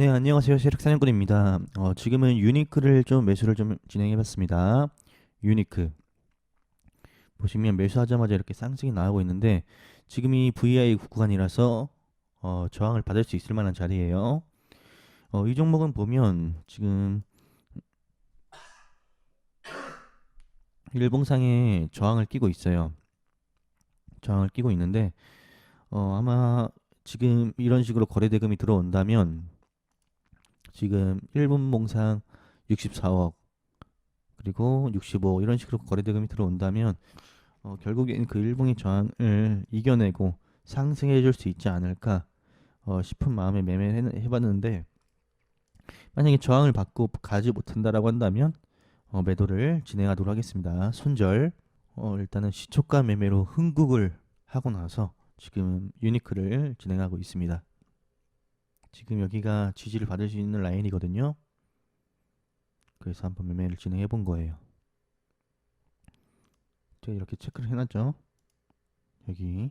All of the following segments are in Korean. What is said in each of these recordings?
네, 안녕하세요. 세력사냥꾼입니다. 어, 지금은 유니크를 좀 매수를 좀 진행해봤습니다. 유니크. 보시면 매수하자마자 이렇게 쌍승이 나오고 있는데 지금이 VI 구간이라서 어, 저항을 받을 수 있을 만한 자리예요. 어, 이 종목은 보면 지금 일봉상에 저항을 끼고 있어요. 저항을 끼고 있는데 어, 아마 지금 이런 식으로 거래 대금이 들어온다면 지금 1분 봉상 64억 그리고 65 이런 식으로 거래 대금이 들어온다면 어, 결국엔 그 일봉의 저항을 이겨내고 상승해 줄 수 있지 않을까 어, 싶은 마음에 매매를 해- 해봤는데 만약에 저항을 받고 가지 못한다라고 한다면 어, 매도를 진행하도록 하겠습니다. 손절 어, 일단은 시초가 매매로 흥국을 하고 나서 지금 유니크를 진행하고 있습니다. 지금 여기가 지지를 받을 수 있는 라인이거든요. 그래서 한번 매매를 진행해 본 거예요. 제가 이렇게 체크를 해놨죠. 여기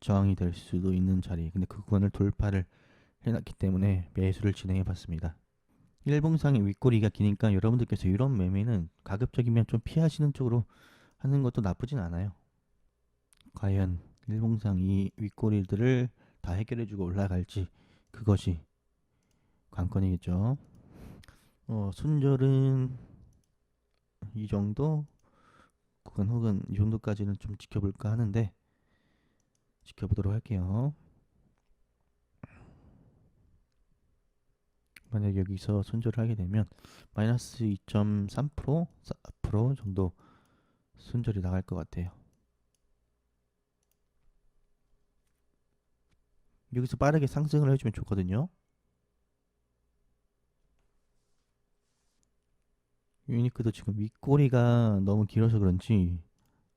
저항이 될 수도 있는 자리. 근데 그 구간을 돌파를 해놨기 때문에 매수를 진행해 봤습니다. 일봉상의 윗꼬리가 기니까 여러분들께서 이런 매매는 가급적이면 좀 피하시는 쪽으로 하는 것도 나쁘진 않아요. 과연 일봉상 이 윗꼬리들을 다 해결해주고 올라갈지 그것이 관건이겠죠. 어, 손절은 이 정도 구간 혹은 이 정도까지는 좀 지켜볼까 하는데 지켜보도록 할게요. 만약 여기서 손절을 하게 되면 마이너스 2.3% 4% 정도 손절이 나갈 것 같아요. 여기서 빠르게 상승을 해주면 좋거든요. 유니크도 지금 윗꼬리가 너무 길어서 그런지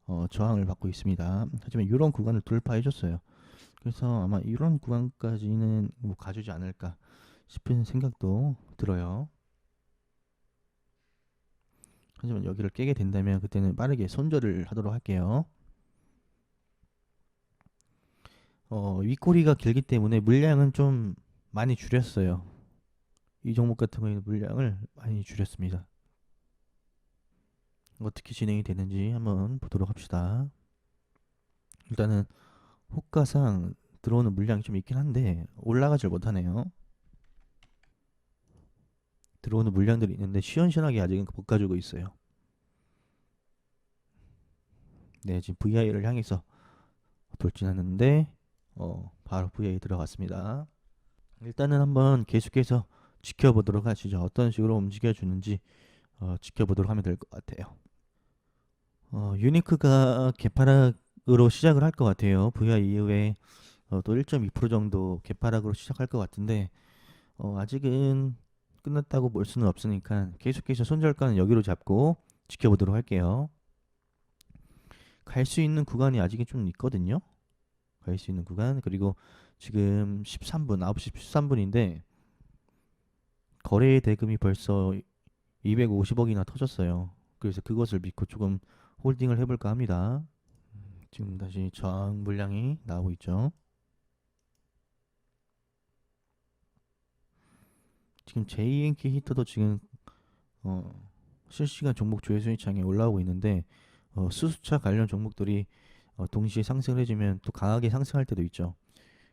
어, 저항을 받고 있습니다. 하지만 이런 구간을 돌파해줬어요. 그래서 아마 이런 구간까지는 뭐 가주지 않을까 싶은 생각도 들어요. 하지만 여기를 깨게 된다면 그때는 빠르게 손절을 하도록 할게요. 어, 윗꼬리가 길기 때문에 물량은 좀 많이 줄였어요. 이 종목 같은 경우에는 물량을 많이 줄였습니다. 어떻게 진행이 되는지 한번 보도록 합시다. 일단은 호가상 들어오는 물량이 좀 있긴 한데 올라가질 못하네요. 들어오는 물량들이 있는데 시원시원하게 아직은 못 가지고 있어요. 네, 지금 VI를 향해서 돌진하는데 어, 바로 VI 들어갔습니다. 일단은 한번 계속해서 지켜보도록 하시죠. 어떤 식으로 움직여주는지 어, 지켜보도록 하면 될 것 같아요. 어, 유니크가 개파락으로 시작을 할 것 같아요. VI 이후에 어, 또1.2% 정도 개파락으로 시작할 것 같은데 어, 아직은 끝났다고 볼 수는 없으니까 계속해서 손절가는 여기로 잡고 지켜보도록 할게요. 갈 수 있는 구간이 아직은 좀 있거든요. 갈 수 있는 구간 그리고 지금 13분 9시 13분인데 거래 대금이 벌써 250억이나 터졌어요. 그래서 그것을 믿고 조금 홀딩을 해볼까 합니다. 음, 지금 다시 저항 물량이 나오고 있죠. 지금 JNK 히터도 지금 어, 실시간 종목 조회순위 창에 올라오고 있는데 어, 수수차 관련 종목들이 어, 동시에 상승을 해주면 또 강하게 상승할 때도 있죠.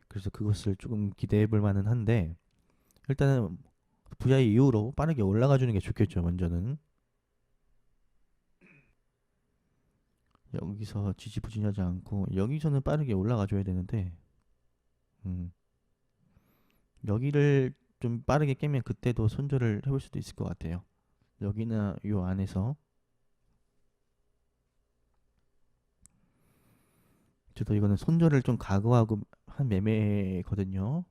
그래서 그것을 조금 기대해 볼 만은 한데 일단은 VI 이후로 빠르게 올라가 주는 게 좋겠죠. 먼저는 여기서 지지부진하지 않고 여기서는 빠르게 올라가 줘야 되는데 음, 여기를 좀 빠르게 깨면 그때도 손절을 해볼 수도 있을 것 같아요. 여기나 요 안에서 저도 이거는 손절을 좀 각오하고 한 매매거든요.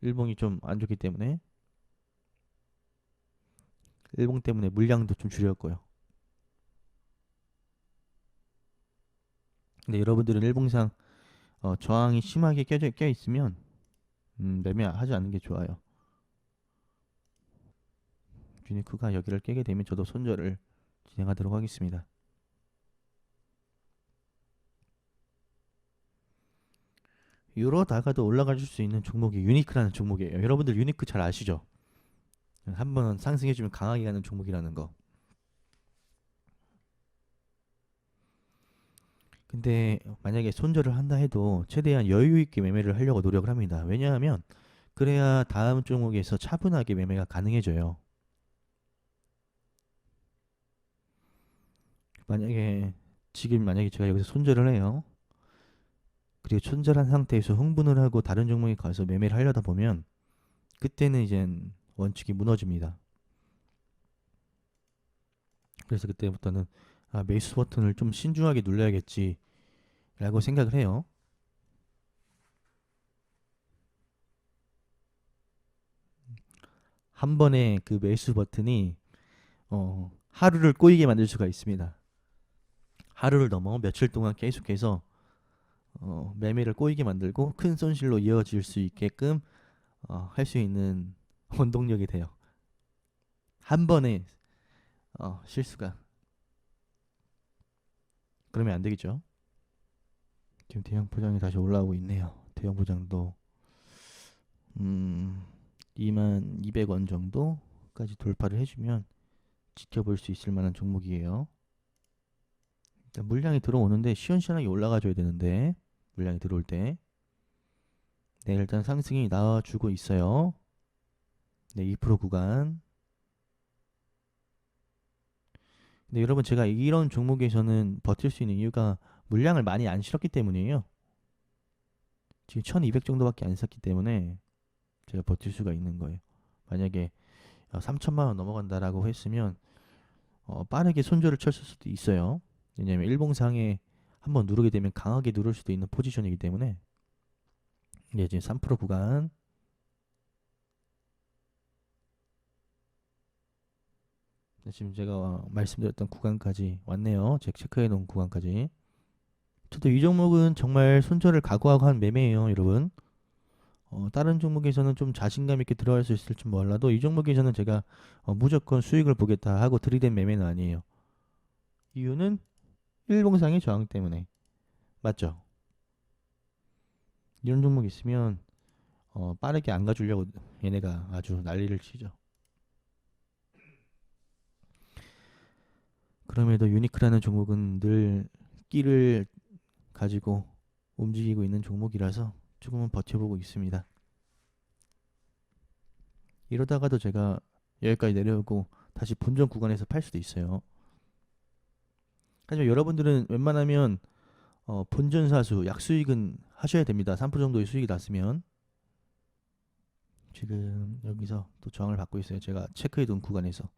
일봉이 좀 안 좋기 때문에 일봉 때문에 물량도 좀 줄였고요. 근데 여러분들은 일봉상 어, 저항이 심하게 껴져 껴 있으면 음, 매매하지 않는 게 좋아요. 유니크가 여기를 깨게 되면 저도 손절을 진행하도록 하겠습니다. 이러다가도 올라갈 수 있는 종목이 유니크라는 종목이에요. 여러분들 유니크 잘 아시죠? 한번 상승해주면 강하게 가는 종목이라는 거. 근데 만약에 손절을 한다 해도 최대한 여유 있게 매매를 하려고 노력을 합니다. 왜냐하면 그래야 다음 종목에서 차분하게 매매가 가능해져요. 만약에 지금 만약에 제가 여기서 손절을 해요. 그리고 손절한 상태에서 흥분을 하고 다른 종목에 가서 매매를 하려다 보면 그때는 이젠 원칙이 무너집니다. 그래서 그때부터는 아, 매수 버튼을 좀 신중하게 눌러야겠지 라고 생각을 해요. 한 번에 그 매수 버튼이 어, 하루를 꼬이게 만들 수가 있습니다. 하루를 넘어 며칠 동안 계속해서 어, 매매를 꼬이게 만들고 큰 손실로 이어질 수 있게끔 어, 할 수 있는 원동력이 돼요. 한 번에 어, 실수가 그러면 안 되겠죠. 지금 대형 포장이 다시 올라오고 있네요. 대형 포장도 음, 2만 200원 정도까지 돌파를 해주면 지켜볼 수 있을 만한 종목이에요. 물량이 들어오는데 시원시원하게 올라가줘야 되는데 물량이 들어올 때 네, 일단 상승이 나와주고 있어요. 네, 2% 구간. 근데 여러분 제가 이런 종목에서는 버틸 수 있는 이유가 물량을 많이 안 실었기 때문이에요. 지금 1200 정도밖에 안 샀기 때문에 제가 버틸 수가 있는 거예요. 만약에 3천만 원 넘어간다라고 했으면 어, 빠르게 손절을 쳤을 수도 있어요. 왜냐면 일봉상에 한번 누르게 되면 강하게 누를 수도 있는 포지션이기 때문에 이제 지금 3% 구간 네, 지금 제가 말씀드렸던 구간까지 왔네요. 제가 체크해 놓은 구간까지. 저도 이 종목은 정말 손절을 각오하고 한 매매예요, 여러분. 어, 다른 종목에서는 좀 자신감 있게 들어갈 수 있을지 몰라도 이 종목에서는 제가 어, 무조건 수익을 보겠다 하고 들이댄 매매는 아니에요. 이유는 일봉상의 저항 때문에. 맞죠? 이런 종목 있으면 어, 빠르게 안 가주려고 얘네가 아주 난리를 치죠. 그럼에도 유니크라는 종목은 늘 끼를 가지고 움직이고 있는 종목이라서 조금은 버텨보고 있습니다. 이러다가도 제가 여기까지 내려오고 다시 본전 구간에서 팔 수도 있어요. 하지만 여러분들은 웬만하면 어, 본전 사수, 약수익은 하셔야 됩니다. 3% 정도의 수익이 났으면 지금 여기서 또 저항을 받고 있어요. 제가 체크해둔 구간에서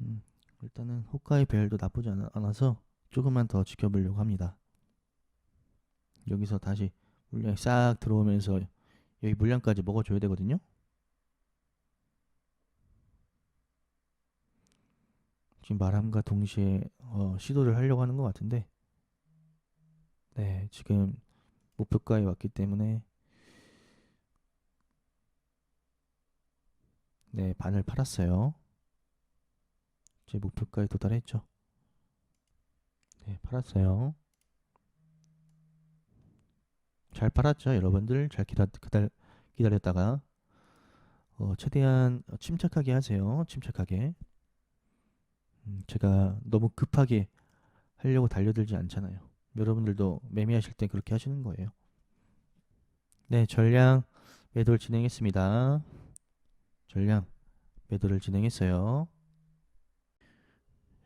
음, 일단은 호카이 벨도 나쁘지 않아서 조금만 더 지켜보려고 합니다. 여기서 다시 물량이 싹 들어오면서 여기 물량까지 먹어줘야 되거든요. 지금 말함과 동시에 어, 시도를 하려고 하는 것 같은데 네 지금 목표가에 왔기 때문에 네 반을 팔았어요. 제 목표가에 도달했죠. 네 팔았어요. 잘 팔았죠 여러분들 잘 기다, 기다, 기다렸다가 어, 최대한 침착하게 하세요 침착하게 음, 제가 너무 급하게 하려고 달려들지 않잖아요. 여러분들도 매매하실 때 그렇게 하시는 거예요. 네 전량 매도를 진행했습니다. 전량 매도를 진행했어요.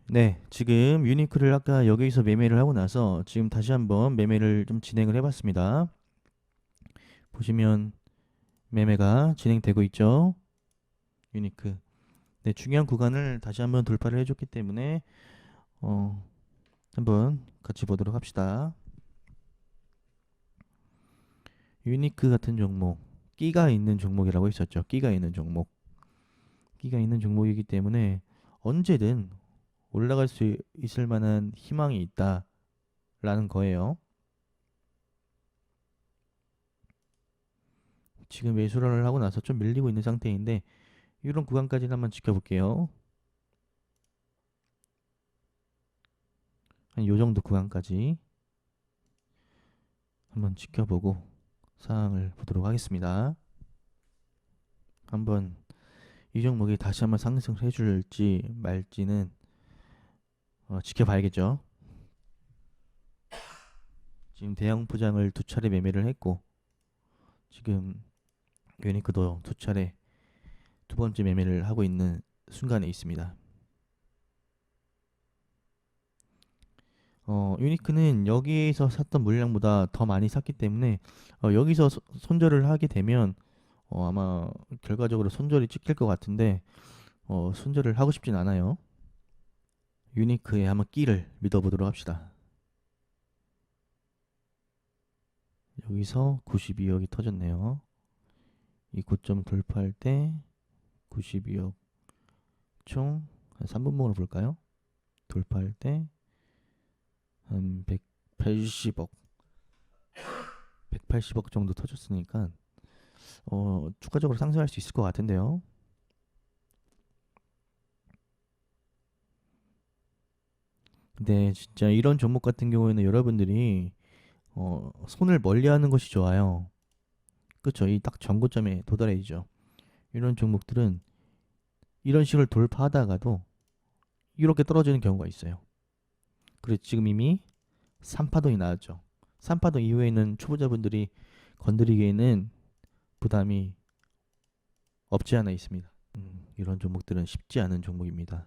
네 지금 유니크를 아까 여기서 매매를 하고 나서 지금 다시 한번 매매를 좀 진행을 해봤습니다. 보시면 매매가 진행되고 있죠. 유니크. 네, 중요한 구간을 다시 한번 돌파를 해줬기 때문에 어, 한번 같이 보도록 합시다. 유니크 같은 종목, 끼가 있는 종목이라고 있었죠. 끼가 있는 종목. 끼가 있는 종목이기 때문에 언제든 올라갈 수 있을 만한 희망이 있다라는 거예요. 지금 매수를 하고 나서 좀 밀리고 있는 상태인데 이런 구간까지는 한번 지켜볼게요. 한 요 정도 구간까지 한번 지켜보고 사항을 보도록 하겠습니다. 한번 이 종목이 다시 한번 상승을 해줄지 말지는 어, 지켜봐야겠죠. 지금 대형 포장을 두 차례 매매를 했고 지금 유니크도 두 차례 두 번째 매매를 하고 있는 순간에 있습니다. 어, 유니크는 여기에서 샀던 물량보다 더 많이 샀기 때문에 어, 여기서 소- 손절을 하게 되면 어, 아마 결과적으로 손절이 찍힐 것 같은데 어, 손절을 하고 싶진 않아요. 유니크의 한번 끼를 믿어보도록 합시다. 여기서 92억이 터졌네요. 이 고점 돌파할 때 92억 총 3분봉으로 볼까요? 돌파할 때 한 180억 180억 정도 터졌으니까 어, 추가적으로 상승할 수 있을 것 같은데요. 근데 진짜 이런 종목 같은 경우에는 여러분들이 어, 손을 멀리하는 것이 좋아요. 그렇죠. 이 딱 전고점에 도달해야죠. 이런 종목들은 이런 식으로 돌파하다가도 이렇게 떨어지는 경우가 있어요. 그래서 지금 이미 3파동이 나왔죠. 3파동 이후에는 초보자분들이 건드리기에는 부담이 없지 않아 있습니다. 음, 이런 종목들은 쉽지 않은 종목입니다.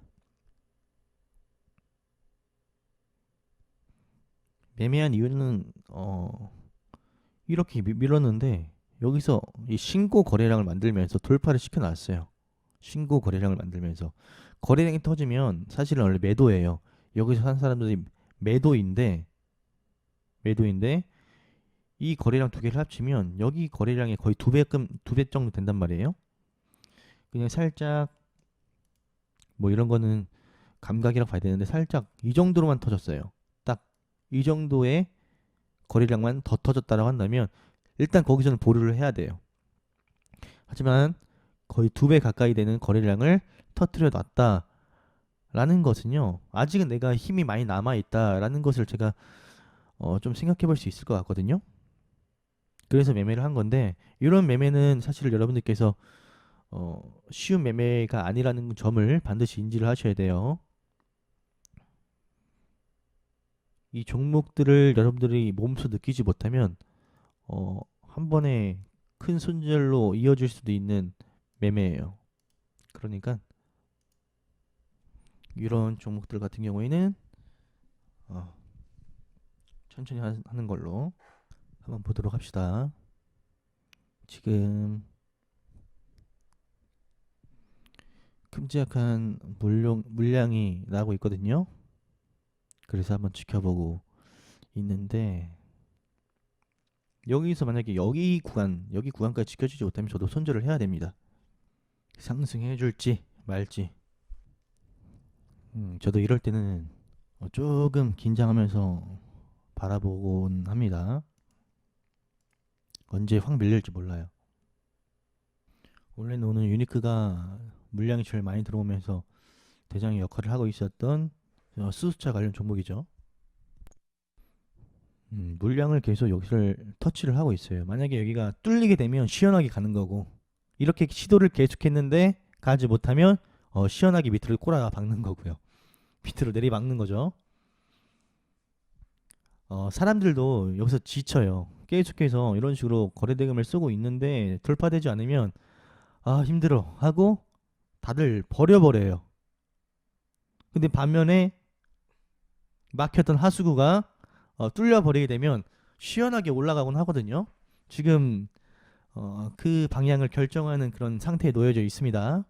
매매한 이유는 어, 이렇게 미- 밀었는데 여기서 이 신고 거래량을 만들면서 돌파를 시켜놨어요. 신고 거래량을 만들면서 거래량이 터지면 사실은 원래 매도예요. 여기서 산 사람들이 매도인데 매도인데 이 거래량 두 개를 합치면 여기 거래량의 거의 두 배끔 두 배 정도 된단 말이에요. 그냥 살짝 뭐 이런 거는 감각이라고 봐야 되는데 살짝 이 정도로만 터졌어요. 딱 이 정도의 거래량만 더 터졌다라고 한다면 일단 거기서는 보류를 해야 돼요. 하지만 거의 두 배 가까이 되는 거래량을 터트려 놨다 라는 것은요. 아직은 내가 힘이 많이 남아 있다 라는 것을 제가 어, 좀 생각해 볼 수 있을 것 같거든요. 그래서 매매를 한 건데 이런 매매는 사실 여러분들께서 어, 쉬운 매매가 아니라는 점을 반드시 인지를 하셔야 돼요. 이 종목들을 여러분들이 몸소 느끼지 못하면 어, 한 번에 큰 손절로 이어질 수도 있는 매매예요. 그러니까 이런 종목들 같은 경우에는 어, 천천히 하- 하는 걸로 한번 보도록 합시다. 지금 큼지막한 물량, 물량이 나고 있거든요. 그래서 한번 지켜보고 있는데 여기서 만약에 여기 구간 여기 구간까지 지켜주지 못하면 저도 손절을 해야 됩니다. 상승해 줄지 말지. 음, 저도 이럴 때는 어, 조금 긴장하면서 바라보곤 합니다. 언제 확 밀릴지 몰라요. 원래는 오늘 유니크가 물량이 제일 많이 들어오면서 대장의 역할을 하고 있었던 어, 수수차 관련 종목이죠. 음, 물량을 계속 여기를 터치를 하고 있어요. 만약에 여기가 뚫리게 되면 시원하게 가는 거고 이렇게 시도를 계속했는데 가지 못하면 어, 시원하게 밑으로 꼬라 박는 거고요. 밑으로 내리 박는 거죠. 어, 사람들도 여기서 지쳐요. 계속해서 이런 식으로 거래대금을 쓰고 있는데 돌파되지 않으면 아 힘들어 하고 다들 버려버려요. 근데 반면에 막혔던 하수구가 어, 뚫려버리게 되면 시원하게 올라가곤 하거든요. 지금 어, 그 방향을 결정하는 그런 상태에 놓여져 있습니다.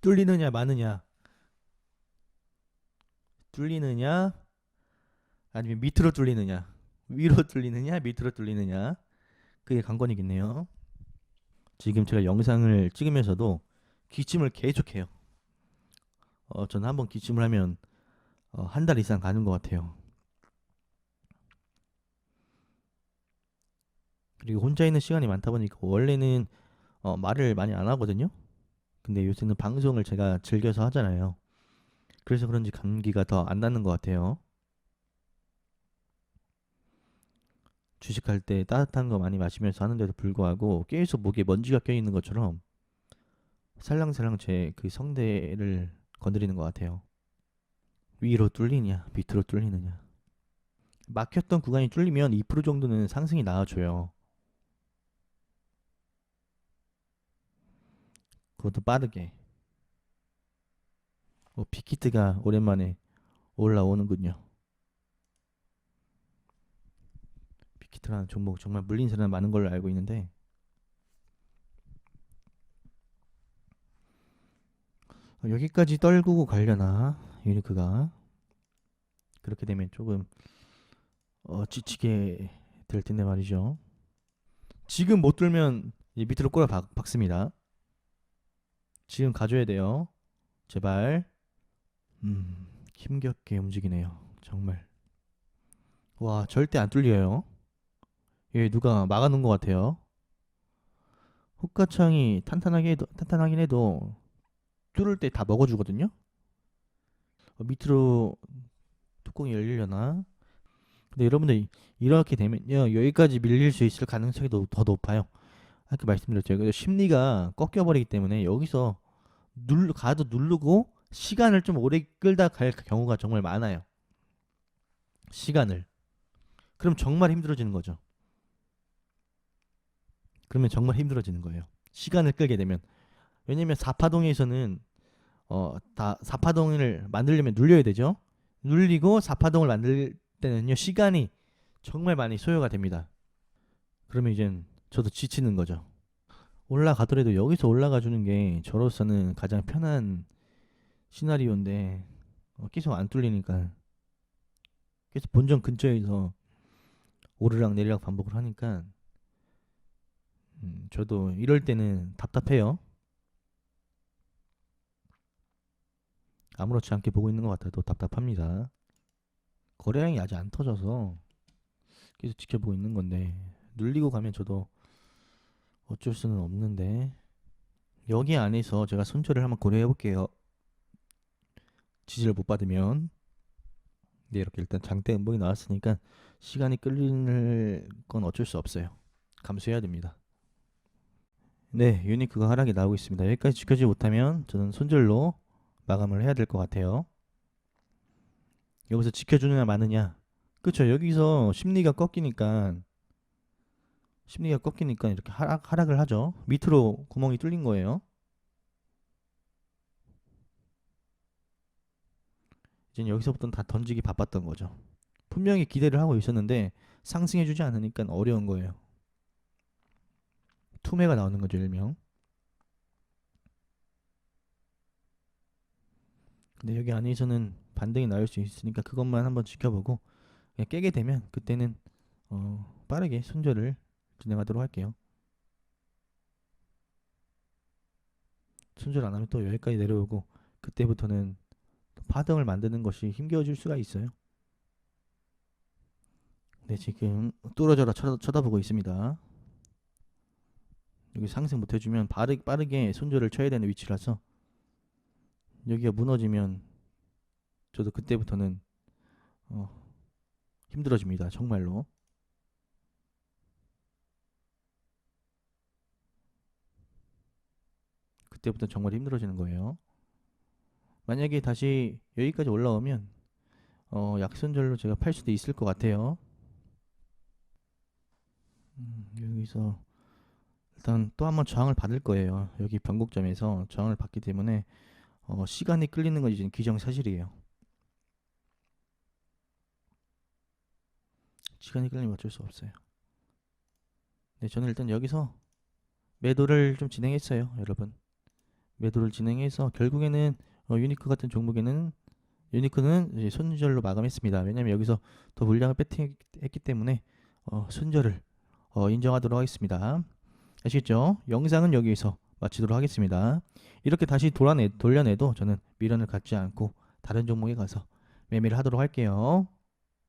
뚫리느냐 마느냐 뚫리느냐 아니면 밑으로 뚫리느냐 위로 뚫리느냐 밑으로 뚫리느냐 그게 관건이겠네요. 지금 제가 영상을 찍으면서도 기침을 계속해요. 어, 저는 한번 기침을 하면 어, 한 달 이상 가는 것 같아요. 그리고 혼자 있는 시간이 많다 보니까 원래는 어, 말을 많이 안 하거든요. 근데 요새는 방송을 제가 즐겨서 하잖아요. 그래서 그런지 감기가 더 안 나는 것 같아요. 주식할 때 따뜻한 거 많이 마시면서 하는데도 불구하고 계속 목에 먼지가 껴 있는 것처럼 살랑살랑 제 그 성대를 건드리는 것 같아요. 위로 뚫리냐, 밑으로 뚫리느냐. 막혔던 구간이 뚫리면 2% 정도는 상승이 나와줘요. 그것도 빠르게. 어, 빅히트가 오랜만에 올라오는군요. 빅히트라는 종목 정말 물린 사람 많은 걸로 알고 있는데 어, 여기까지 떨구고 가려나 유니크가 그렇게 되면 조금 어, 지치게 될 텐데 말이죠. 지금 못 들면 밑으로 꼬라 박, 박습니다. 지금 가져야 돼요. 제발. 음, 힘겹게 움직이네요. 정말. 와, 절대 안 뚫려요. 예, 누가 막아놓은 것 같아요. 호가창이 탄탄하게 해도, 탄탄하긴 해도 뚫을 때 다 먹어주거든요. 어, 밑으로 뚜껑이 열리려나? 근데 여러분들 이- 이렇게 되면요 여기까지 밀릴 수 있을 가능성이 더, 더 높아요. 아까 말씀드렸죠. 그 심리가 꺾여버리기 때문에 여기서 눌 가도 누르고 시간을 좀 오래 끌다 갈 경우가 정말 많아요. 시간을. 그럼 정말 힘들어지는 거죠. 그러면 정말 힘들어지는 거예요. 시간을 끌게 되면 왜냐면 사파동에서는 어 다 사파동을 만들려면 눌려야 되죠. 눌리고 사파동을 만들 때는요 시간이 정말 많이 소요가 됩니다. 그러면 이젠 저도 지치는 거죠. 올라가더라도 여기서 올라가 주는 게 저로서는 가장 편한 시나리오인데 어, 계속 안 뚫리니까 계속 본전 근처에서 오르락 내리락 반복을 하니까 음, 저도 이럴 때는 답답해요. 아무렇지 않게 보고 있는 것 같아도 답답합니다. 거래량이 아직 안 터져서 계속 지켜보고 있는 건데 눌리고 가면 저도 어쩔 수는 없는데 여기 안에서 제가 손절을 한번 고려해 볼게요. 지지를 못 받으면 네 이렇게 일단 장대 음봉이 나왔으니까 시간이 끌리는 건 어쩔 수 없어요. 감수해야 됩니다. 네 유니크가 하락이 나오고 있습니다. 여기까지 지켜지지 못하면 저는 손절로 마감을 해야 될 것 같아요. 여기서 지켜주느냐 마느냐 그쵸 여기서 심리가 꺾이니까 심리가 꺾이니까 이렇게 하락, 하락을 하죠. 밑으로 구멍이 뚫린 거예요. 이제 여기서부터는 다 던지기 바빴던 거죠. 분명히 기대를 하고 있었는데 상승해주지 않으니까 어려운 거예요. 투매가 나오는 거죠 일명. 근데 여기 안에서는 반등이 나올 수 있으니까 그것만 한번 지켜보고 그냥 깨게 되면 그때는 어, 빠르게 손절을 진행하도록 할게요. 손절 안 하면 또 여기까지 내려오고 그때부터는 또 파동을 만드는 것이 힘겨워질 수가 있어요. 네 지금 뚫어져라 쳐다, 쳐다 보고 있습니다. 여기 상승 못 해주면 빠르, 빠르게 손절을 쳐야 되는 위치라서 여기가 무너지면 저도 그때부터는 어, 힘들어집니다. 정말로. 그때부터 정말 힘들어지는 거예요. 만약에 다시 여기까지 올라오면 어, 약손절로 제가 팔 수도 있을 것 같아요. 음, 여기서 일단 또 한번 저항을 받을 거예요. 여기 변곡점에서 저항을 받기 때문에 어, 시간이 끌리는 건 이제 기정사실이에요. 시간이 끌리면 어쩔 수 없어요. 네, 저는 일단 여기서 매도를 좀 진행했어요, 여러분. 매도를 진행해서 결국에는 어, 유니크 같은 종목에는 유니크는 손절로 마감했습니다. 왜냐면 여기서 더 물량을 배팅했기 때문에 어, 손절을 어, 인정하도록 하겠습니다. 아시겠죠? 영상은 여기에서 마치도록 하겠습니다. 이렇게 다시 돌아내, 돌려내도 저는 미련을 갖지 않고 다른 종목에 가서 매매를 하도록 할게요.